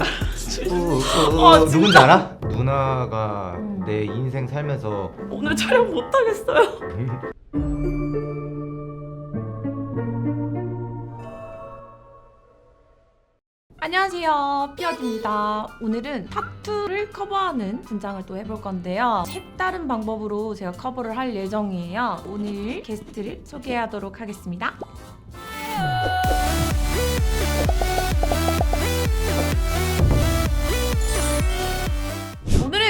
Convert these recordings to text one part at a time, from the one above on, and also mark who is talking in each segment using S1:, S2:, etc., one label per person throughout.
S1: 아, 진짜?
S2: 누군지 알아? 누나가
S1: 음.
S2: 내 인생 살면서
S1: 오늘 촬영 못 하겠어요. 안녕하세요 피어드입니다 오늘은 타투를 커버하는 분장을 또 해볼 건데요 색다른 방법으로 제가 커버를 할 예정이에요 오늘 게스트를 소개하도록 하겠습니다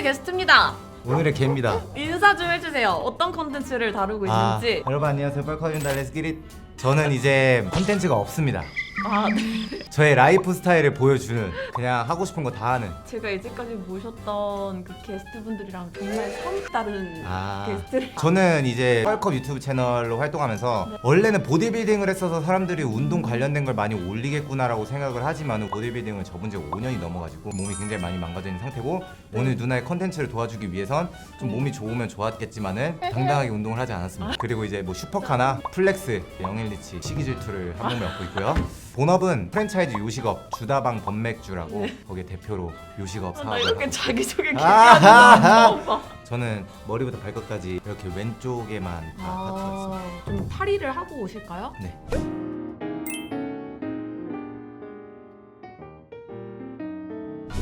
S1: 게스트입니다
S2: 오늘의 개입니다.
S1: 인사 좀 해주세요 어떤 컨텐츠를 다루고
S2: 아,
S1: 있는지
S2: 여러분 안녕하세요. 뻘커입니다. 렛츠기릿. 저는 이제 컨텐츠가 없습니다.
S1: 아, 네.
S2: 저의 라이프 스타일을 보여주는 그냥 하고 싶은 거 다 하는.
S1: 제가 이제까지 모셨던 그 게스트분들이랑 정말 성 다른
S2: 아.
S1: 게스트를
S2: 저는 이제 뻘컵 유튜브 채널로 활동하면서
S1: 네.
S2: 원래는 보디빌딩을 했어서 사람들이 운동 관련된 걸 많이 올리겠구나라고 생각을 하지만 보디빌딩을 접은 지 5년이 넘어가지고 몸이 굉장히 많이 망가져 있는 상태고
S1: 네.
S2: 오늘 누나의 컨텐츠를 도와주기 위해선 좀 몸이 좋으면 좋았겠지만은 당당하게 운동을 하지 않았습니다. 그리고 이제 뭐 슈퍼카나 플렉스, 영일리치, 시기질투를 한 몸에 얻고 있고요. 본업은 프랜차이즈 요식업 주다방 범맥주라고 거기에 대표로 요식업
S1: 아, 나
S2: 사업을
S1: 이렇게
S2: 하고
S1: 자기소개 길게. 하는 거 봐.
S2: 저는 머리부터 발끝까지 이렇게 왼쪽에만 다 있습니다.
S1: 아, 좀 탈의를 하고 오실까요?
S2: 네.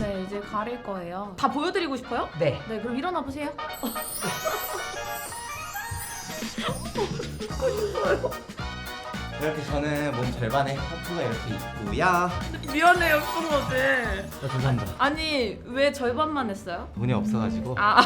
S1: 네, 이제 가릴 거예요. 다 보여드리고 싶어요?
S2: 네.
S1: 네, 그럼 일어나 보세요.
S2: 이렇게 저는 몸 절반에 타투가 이렇게 있고요.
S1: 미안해요, 끊어지.
S2: 아, 감사합니다.
S1: 아니, 왜 절반만 했어요?
S2: 돈이 없어가지고
S1: 아,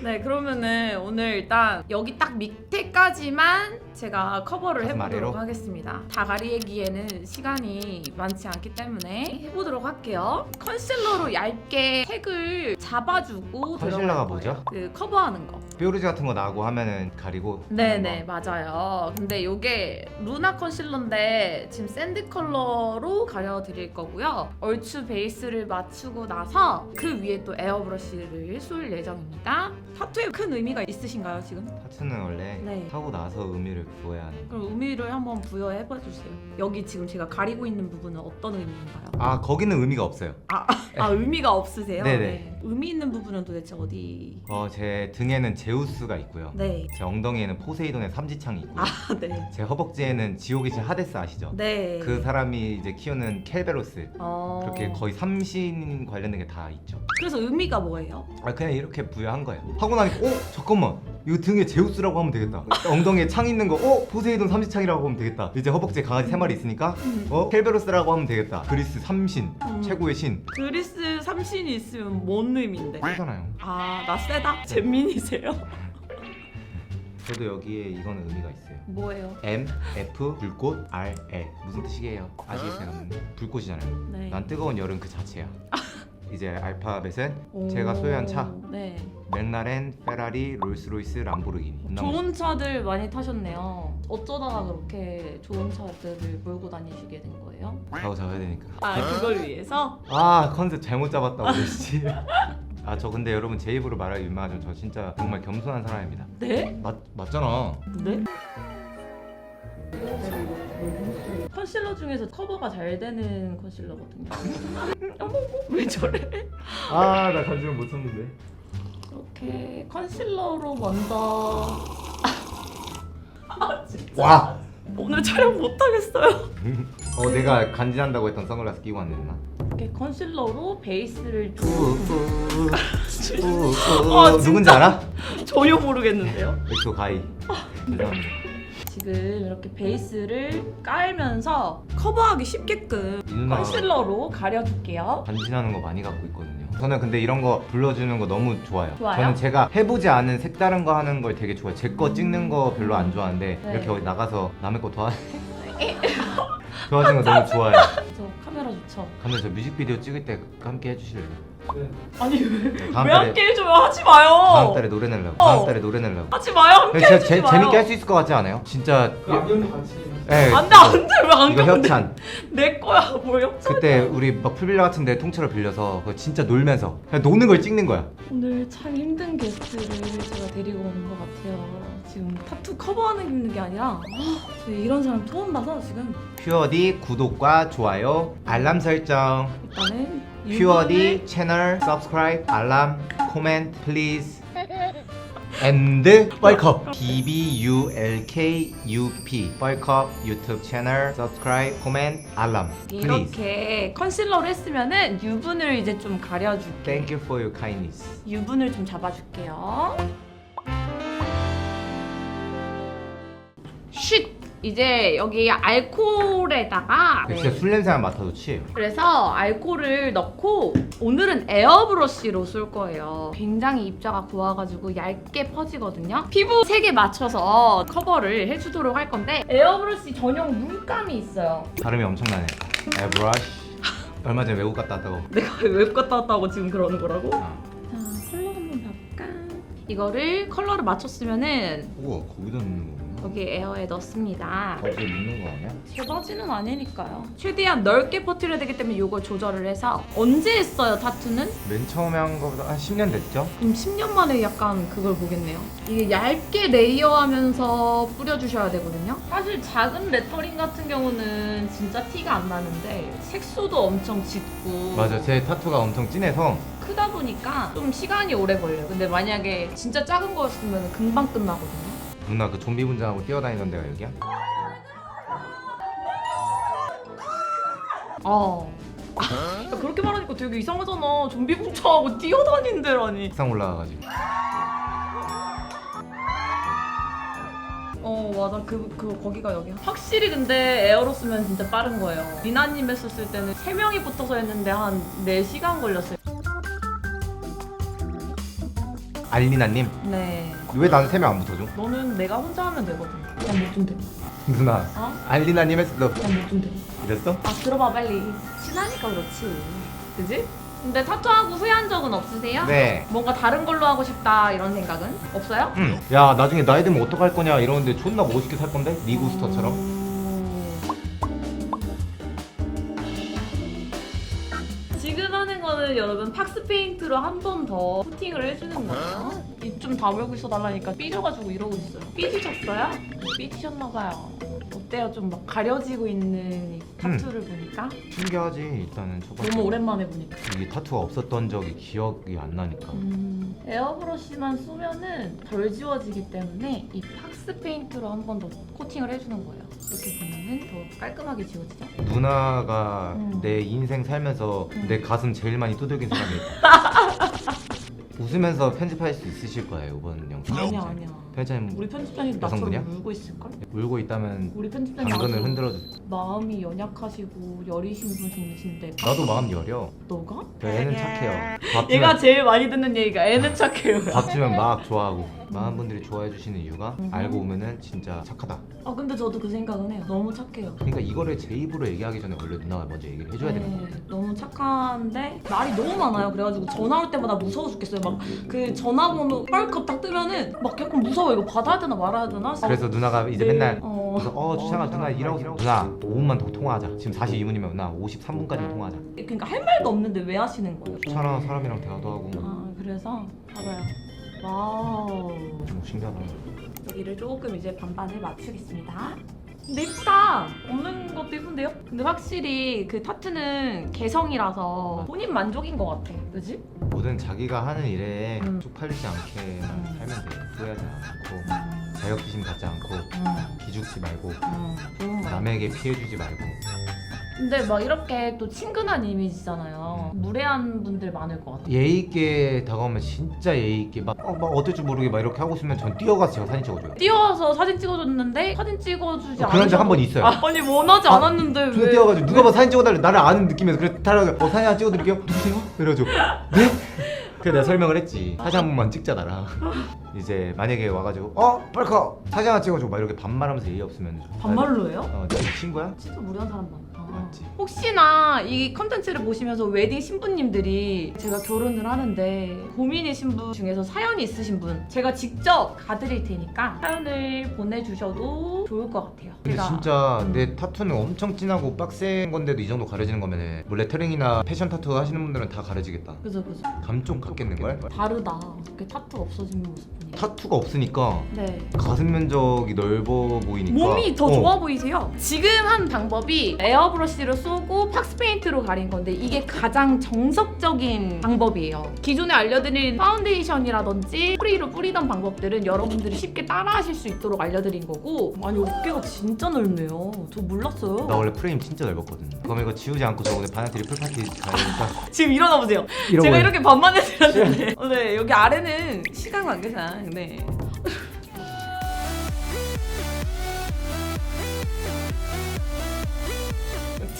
S1: 네, 그러면은 오늘 일단 여기 딱 밑에까지만 제가 커버를
S2: 가슴
S1: 해보도록
S2: 아래로?
S1: 하겠습니다. 다 가리기에는 시간이 많지 않기 때문에 해보도록 할게요. 컨실러로 얇게 색을 잡아주고
S2: 컨실러가
S1: 들어갈
S2: 뭐죠?
S1: 거예요. 그 커버하는 거.
S2: 뾰루지 같은 거 나고 하면은 가리고
S1: 네네 맞아요. 근데 이게 루나 컨실러인데 지금 샌드 컬러로 가려드릴 거고요. 얼추 베이스를 맞추고 나서 그 위에 또 에어브러쉬를 쏠 예정입니다. 타투에 큰 의미가 있으신가요 지금?
S2: 타투는 원래
S1: 네.
S2: 하고 나서 의미를 부여야 하는
S1: 그럼 의미를 한번 부여해 봐 주세요. 여기 지금 제가 가리고 있는 부분은 어떤 의미인가요?
S2: 아 거기는 의미가 없어요
S1: 아, 아 의미가 없으세요?
S2: 네네.
S1: 네. 의미 있는 부분은 도대체 어디?
S2: 어, 제 등에는 제우스가 있고요
S1: 네.
S2: 제 엉덩이에는 포세이돈의 삼지창이 있고요
S1: 아 네.
S2: 제 허벅지에는 지옥의 신 하데스 아시죠?
S1: 네.
S2: 그 사람이 이제 키우는 켈베로스
S1: 어...
S2: 그렇게 거의 삼신 관련된 게 다 있죠
S1: 그래서 의미가 뭐예요?
S2: 아 그냥 이렇게 부여한 거예요 하고 나니까 어? 잠깐만 이거 등에 제우스라고 하면 되겠다 엉덩이에 창 있는 거 어? 포세이돈 삼지창이라고 하면 되겠다 이제 허벅지에 강아지 세 마리 있으니까 어? 켈베로스라고 하면 되겠다 그리스 삼신
S1: 음.
S2: 최고의 신
S1: 그리스 삼신이 있으면 뭔 의미인데?
S2: 세잖아요
S1: 아, 나 세다? 잼민이세요?
S2: 그래도 여기에 이거는 의미가 있어요
S1: 뭐예요?
S2: M, F, 불꽃, R, L 무슨 뜻이게요? 아시겠어요? 여러분? 불꽃이잖아요
S1: 네.
S2: 난 뜨거운 여름 그 자체야 이제 알파벳은
S1: 오,
S2: 제가 소유한 차
S1: 네.
S2: 맥라렌, 페라리, 롤스로이스, 람보르기니
S1: 좋은 차들 많이 타셨네요. 어쩌다가 그렇게 좋은 차들을 몰고 다니시게 된 거예요?
S2: 자고 자야 되니까
S1: 아, 그걸 위해서?
S2: 아 컨셉 잘못 잡았다 오늘 씨 아저 근데 여러분 제 입으로 말하기 민망하지만 저 진짜 정말 겸손한 사람입니다
S1: 네?
S2: 맞, 맞잖아
S1: 네? 컨실러 중에서 커버가 잘 되는 컨실러거든요. 어머, 어머, 왜 저래?
S2: 아 나 간지럼 못 쳤는데
S1: 이렇게 컨실러로 먼저
S2: 와!
S1: 오늘 촬영 못 하겠어요.
S2: 어 내가 간지난다고 했던 선글라스 끼고 왔네 누나
S1: 이렇게 컨실러로 베이스를 좀 아, 진짜?
S2: 누군지 알아?
S1: 전혀 모르겠는데요.
S2: 엑소 가이 죄송합니다
S1: 지금 이렇게 베이스를 깔면서 커버하기 쉽게끔
S2: 이 누나
S1: 컨실러로 가려줄게요.
S2: 간지나는 거 많이 갖고 있거든요 저는 근데 이런 거 불러주는 거 너무 좋아요
S1: 좋아요?
S2: 저는 제가 해보지 않은 색다른 거 하는 걸 되게 좋아해요 제 거 찍는 거 별로 안 좋아하는데
S1: 네.
S2: 이렇게 어디 나가서 남의 거 도와 도와주는 거 너무 좋아해요
S1: 저 카메라 좋죠.
S2: 근데 저 뮤직비디오 찍을 때 함께 해주실래요?
S1: 아니 왜,
S2: 다음
S1: 왜
S2: 달에
S1: 함께 해줘요? 하지 마요.
S2: 다음 달에 노래 내려고 다음 달에 노래 내려고
S1: 하지 마요. 함께
S2: 진짜
S1: 해주지
S2: 재,
S1: 마요.
S2: 재밌게 할 수 있을 것 같지 않아요? 진짜
S3: 그 같이
S2: 예,
S1: 안돼 안돼 왜
S2: 이거 협찬
S1: 내 거야 뭘 협찬?
S2: 그때 우리 막 풀빌라 같은데 통째로 빌려서 그거 진짜 놀면서 그냥 노는 걸 찍는 거야
S1: 오늘 참 힘든 게스트를 제가 데리고 온 것 같아요. 지금 타투 커버하는 게 아니라 아, 저 이런 사람 처음 봐서 지금
S2: 퓨어디 구독과 좋아요 좋아요, 알람 설정,
S1: 일단은
S2: 퓨어디 채널 subscribe, 알람, 코멘트 please. and 벌컵 B B U L K U P 벌컵 유튜브 채널 subscribe, 코멘트, 알람 please.
S1: 이렇게 컨실러를 했으면은 유분을 이제 좀 가려줄게.
S2: Thank you for your kindness.
S1: 유분을 좀 잡아줄게요. 쉿! 이제 여기 알코올에다가
S2: 그 진짜
S1: 네.
S2: 술 냄새만 맡아도 취해요.
S1: 그래서 알코올을 넣고 오늘은 에어브러쉬로 쏠 거예요. 굉장히 입자가 고와가지고 얇게 퍼지거든요. 피부 색에 맞춰서 커버를 해주도록 할 건데 에어브러쉬 전용 물감이 있어요.
S2: 발음이 엄청나네. 에브러쉬. 얼마 전에 외국 갔다 왔다고.
S1: 내가 외국 갔다 왔다고 지금 그러는 거라고?
S2: 어.
S1: 자, 컬러 한번 볼까? 이거를 컬러를 맞췄으면은
S2: 우와 거기다 넣는 거구나.
S1: 여기 에어에 넣습니다.
S2: 거기에 넣는 거 아니야?
S1: 제 바지는 아니니까요. 최대한 넓게 퍼뜨려야 되기 때문에 이걸 조절을 해서 언제 했어요 타투는?
S2: 맨 처음에 한 거보다 한 10년 됐죠?
S1: 그럼 10년 만에 약간 그걸 보겠네요. 이게 얇게 레이어하면서 뿌려주셔야 되거든요. 사실 작은 레터링 같은 경우는 진짜 티가 안 나는데 색소도 엄청 짙고
S2: 맞아 제 타투가 엄청 진해서
S1: 크다 보니까 좀 시간이 오래 걸려요. 근데 만약에 진짜 작은 거였으면 금방 끝나거든요.
S2: 누나 그 좀비 분장하고 뛰어다니던 데가 여기야?
S1: 어. 야, 그렇게 말하니까 되게 이상하잖아. 좀비 bunch하고 뛰어다닌 데라니.
S2: 상 올라가가지고
S1: 어 맞아 그, 그 거기가 여기야 확실히 근데 에어로 쓰면 진짜 빠른 거예요 리나님 했었을 때는 3명이 붙어서 했는데 한 4시간 걸렸어요
S2: 알리나님
S1: 네
S2: 왜 나는 세 명 안 붙어줘?
S1: 너는 내가 혼자 하면 되거든 난못좀 돼.
S2: 누나
S1: 어?
S2: 알리나님 했을 때
S1: 난못좀 돼.
S2: 이랬어?
S1: 아 들어봐 빨리 친하니까 그렇지 그지? 근데 타투하고 후회한 적은 없으세요?
S2: 네
S1: 뭔가 다른 걸로 하고 싶다 이런 생각은 없어요?
S2: 응. 야 나중에 나이 들면 어떡할 거냐 이러는데 존나 멋있게 살 건데? 리구스터처럼
S1: 하는 거는 여러분 팍스 페인트로 한 번 더 코팅을 해주는 거예요. 입 좀 다물고 있어 달라니까 삐져가지고 이러고 있어요. 삐지셨어요? 삐지셨나봐요. 어때요? 좀 막 가려지고 있는 이 타투를 보니까
S2: 신기하지 일단은 첫 번째
S1: 너무 오랜만에 보니까.
S2: 이게 타투가 없었던 적이 기억이 안 나니까
S1: 음, 에어브러쉬만 쏘면은 덜 지워지기 때문에 이 팍스 페인트로 한 번 더 코팅을 해주는 거예요. 이렇게 보면은 더 깔끔하게 지워지죠.
S2: 누나가
S1: 음.
S2: 내 인생 살면서
S1: 음.
S2: 내 가슴 제일 많이 두들긴 사람이었다 웃으면서 편집할 수 있으실 거예요 이번 영상
S1: 아니야 아니야.
S2: 편집자님
S1: 우리
S2: 여성분이야?
S1: 나처럼 울고 있을걸?
S2: 울고 있다면
S1: 우리 편집장님
S2: 당근을
S1: 아주
S2: 흔들어주세요
S1: 마음이 연약하시고 여리신 분이신데
S2: 나도 마음 여려
S1: 너가?
S2: 저 애는 착해요 밥
S1: 얘가
S2: 주면,
S1: 제일 많이 듣는 얘기가 애는 착해요.
S2: 밥 주면 막 좋아하고 많은 분들이 좋아해 주시는 이유가
S1: 음.
S2: 알고 보면은 진짜 착하다
S1: 아 근데 저도 그 생각은 해요. 너무 착해요.
S2: 그러니까 이거를 제 입으로 얘기하기 전에 원래 누나가 먼저 얘기를 해줘야 되는
S1: 네, 너무 착한데 말이 너무 많아요. 그래가지고 전화 올 때마다 무서워 죽겠어요. 막 그 전화번호 뻘컵 딱 뜨면은 막 약간 무서워. 이거 받아야 되나 말아야 되나?
S2: 그래서 누나가 이제
S1: 네.
S2: 맨날
S1: 어.
S2: 그래서 어 주창아 누나 일하고 있어 누나 5분만 더 통화하자 지금 42분이면 누나 53분까지 통화하자
S1: 그러니까 할 말도 없는데 왜 하시는 거예요?
S2: 주창아 사람이랑 대화도 하고
S1: 아 그래서 봐봐요. 와우.
S2: 좀 신기하다
S1: 여기를 조금 이제 반반을 맞추겠습니다. 근데 이쁘다. 없는 것도 이쁜데요? 근데 확실히 그 타투는 개성이라서 본인 만족인 것 같아. 그지?
S2: 뭐든 자기가 하는 일에
S1: 음.
S2: 쪽팔리지 않게
S1: 음.
S2: 살면 돼 후회하지 않고 자격지심 갖지 않고
S1: 음,
S2: 기죽지 말고
S1: 음, 좋은 거.
S2: 남에게 피해주지 말고
S1: 근데 막 이렇게 또 친근한 이미지잖아요. 무례한 분들 많을 것 같아.
S2: 예의 있게 다가오면 진짜 예의 있게 막, 어, 막 어떨 줄 모르게 막 이렇게 하고 있으면 전 뛰어가서 제가 사진 찍어줘요
S1: 뛰어와서 사진 찍어줬는데 사진 찍어주지
S2: 어,
S1: 않으셔도
S2: 그런 적 한 번 있어요.
S1: 아, 아니 원하지
S2: 아,
S1: 않았는데
S2: 저
S1: 왜?
S2: 뛰어가지고 누가 봐 사진 찍어달래 나를 아는 느낌에서 그래 달라고 어 사진 하나 찍어드릴게요 누구세요? 이래가지고 네? 그래 내가 설명을 했지 사진 한 번만 찍자 나랑 이제 만약에 와가지고 어 빨리 사진 하나 찍어줘 막 이렇게 반말하면서 예의 없으면 좀
S1: 반말로 해요?
S2: 어, 너 친구야?
S1: 진짜 무례한 사람 많다.
S2: 맞지.
S1: 혹시나 이 컨텐츠를 보시면서 웨딩 신부님들이 제가 결혼을 하는데 고민이신 분 중에서 사연이 있으신 분 제가 직접 가드릴 테니까 사연을 보내주셔도 좋을 것 같아요.
S2: 근데
S1: 제가
S2: 진짜
S1: 음.
S2: 내 타투는 엄청 진하고 빡센 건데도 이 정도 가려지는 거면은 뭐 레터링이나 패션 타투 하시는 분들은 다 가려지겠다
S1: 그죠 그죠
S2: 감좀 같겠는 걸?
S1: 다르다. 이렇게 타투 없어진 모습 보니까
S2: 타투가 없으니까
S1: 네.
S2: 가슴 면적이 넓어 보이니까
S1: 몸이 더
S2: 어,
S1: 좋아 보이세요. 지금 한 방법이 에어브 러쉬로 쏘고 팍스 페인트로 가린 건데 이게 가장 정석적인 방법이에요. 기존에 알려드린 파운데이션이라든지 프리로 뿌리던 방법들은 여러분들이 쉽게 따라하실 수 있도록 알려드린 거고 아니 어깨가 진짜 넓네요. 저 몰랐어요.
S2: 나 원래 프레임 진짜 넓었거든. 그럼 이거 지우지 않고 저 오늘 바나트리 풀파티 가니까
S1: 지금 일어나 보세요.
S2: 이러고
S1: 제가
S2: 해.
S1: 이렇게 반만 해드렸는데 어, 네, 여기 아래는 시간 관계상 네.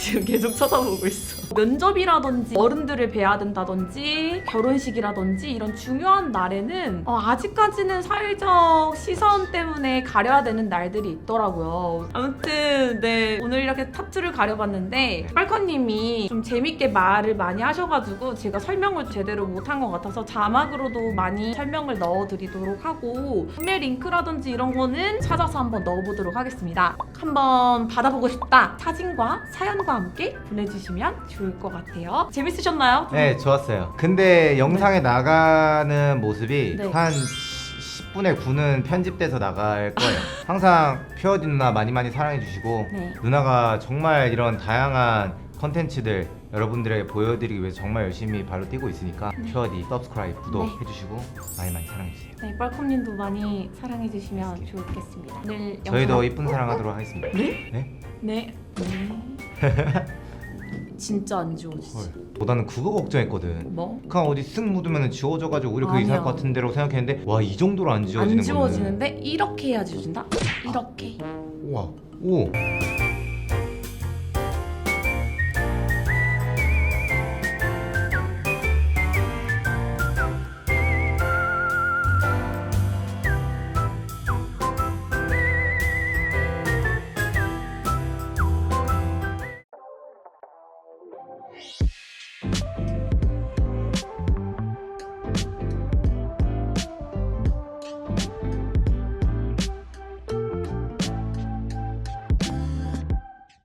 S1: 지금 계속 쳐다보고 있어. 면접이라든지 어른들을 뵈야 된다든지 결혼식이라든지 이런 중요한 날에는 어, 아직까지는 사회적 시선 때문에 가려야 되는 날들이 있더라고요. 아무튼 네 오늘 이렇게 타투를 가려봤는데 빨컨님이 좀 재밌게 말을 많이 하셔가지고 제가 설명을 제대로 못한 것 같아서 자막으로도 많이 설명을 넣어드리도록 하고 판매 링크라든지 이런 거는 찾아서 한번 넣어보도록 하겠습니다. 한번 받아보고 싶다 사진과 사연과 함께 보내주시면 좋을 것 같아요. 재밌으셨나요?
S2: 네 좋았어요. 근데 영상에 나가는 모습이
S1: 네.
S2: 한 10분의 9는 편집돼서 나갈 거예요. 항상 퓨어디 누나 많이 많이 사랑해 주시고
S1: 네.
S2: 누나가 정말 이런 다양한 컨텐츠들 여러분들에게 보여드리기 위해서 정말 열심히 발로 뛰고 있으니까 퓨어디 서브스크라이브 구독
S1: 네.
S2: 해주시고 많이 많이 사랑해 주세요.
S1: 네, 뻘콤님도 많이 사랑해주시면 좋겠습니다. 오늘
S2: 저희도
S1: 영상-
S2: 이쁜 사랑하도록 하겠습니다.
S1: 네?
S2: 네?
S1: 네. 진짜 안 지워지지.
S2: 헐. 보다는 그거 걱정했거든.
S1: 뭐?
S2: 그냥 어디 쓱 묻으면 지워져가지고 오히려 그게
S1: 아니야.
S2: 이상할 것 같은데라고 생각했는데 와 이 정도로 안 지워지는
S1: 안 지워지는데 이렇게 해야 지워진다? 이렇게.
S2: 거는 우와 오